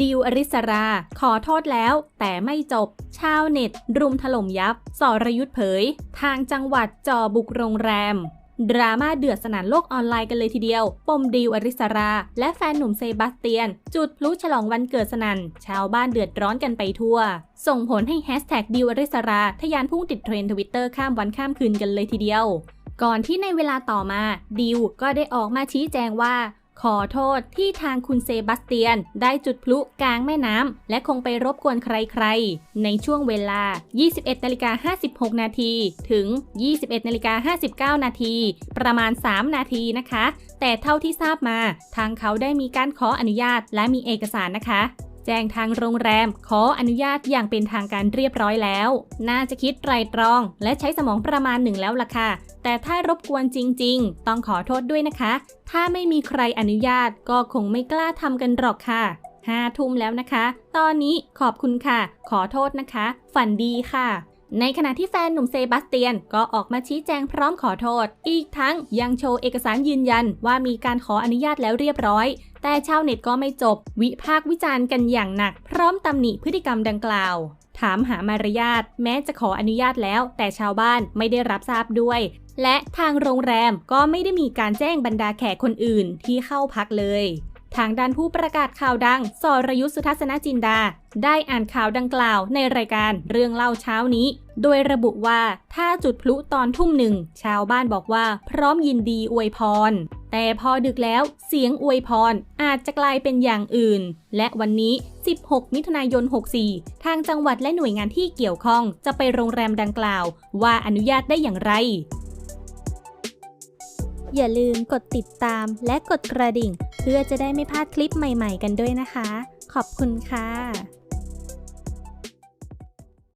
ดิวอริสรา ขอโทษแล้วแต่ไม่จบ ชาวเน็ต รุมถล่มยับ สรยุทธเผย ทางจังหวัดจอบุกโรงแรม ดราม่าเดือดสนันโลกออนไลน์กันเลยทีเดียว ปมดิวอริสรา และแฟนหนุ่มเซบาสเตียน จุดพลุฉลองวันเกิดสนั่น ชาวบ้านเดือดร้อนกันไปทั่ว ส่งผลให้แฮชแท็กดิวอริสรา ทะยานพุ่งติดเทรนด์ทวิตเตอร์ข้ามวันข้ามคืนกันเลยทีเดียว ก่อนที่ในเวลาต่อมาดิวก็ได้ออกมาชี้แจงว่า ขอโทษที่ทางคุณเซบาสเตียนได้จุดพลุกลางแม่น้ำ และคงไปรบกวนใครๆ ในช่วงเวลา 21นาฬิกา56 นาทีถึง 21นาฬิกา59 นาทีประมาณ 3 นาทีนะคะ แต่เท่าที่ทราบมา ทางเขาได้มีการขออนุญาตและมีเอกสารนะคะ แจ้งทางโรงแรม ขออนุญาตอย่างเป็นทางการเรียบร้อยแล้ว น่าจะคิดไตรตรอง และใช้สมองประมาณหนึ่งแล้วล่ะค่ะ แต่ถ้ารบกวนจริง ๆ ต้องขอโทษด้วยนะคะ ถ้าไม่มีใครอนุญาตก็คงไม่กล้าทำกันหรอกค่ะห้าทุ่มแล้วนะคะ ตอนนี้ขอบคุณค่ะ ขอโทษนะคะ ฝันดีค่ะ ในขณะที่แฟนหนุ่มเซบาสเตียนก็ออกมาชี้แจงพร้อมขอโทษ อีกทั้งยังโชว์เอกสารยืนยันว่ามีการขออนุญาตแล้วเรียบร้อย แต่ชาวเน็ตก็ไม่จบ วิพากษ์วิจารณ์กันอย่างหนัก พร้อมตำหนิพฤติกรรมดังกล่าว ถามหามารยาทแม้จะขออนุญาตแล้ว แต่ชาวบ้านไม่ได้รับทราบด้วย และทางโรงแรมก็ไม่ได้มีการแจ้งบรรดาแขกคนอื่นที่เข้าพักเลยทางด้านผู้ประกาศข่าวดัง สรยุทธสุทัศนจินดา ได้อ่านข่าวดังกล่าวในรายการเรื่องเล่าเช้านี้ โดยระบุว่าถ้าจุดพลุตอนทุ่มหนึ่ง ชาวบ้านบอกว่าพร้อมยินดีอวยพร แต่พอดึกแล้วเสียงอวยพรอาจจะกลายเป็นอย่างอื่น และวันนี้ 16 มิถุนายน 64 ทางจังหวัดและหน่วยงานที่เกี่ยวข้องจะไปโรงแรมดังกล่าว ว่าอนุญาตได้อย่างไร อย่าลืมกดติดตามและกดกระดิ่ง เพื่อจะได้ไม่พลาดคลิปใหม่ ๆ กันด้วยนะคะ ขอบคุณค่ะ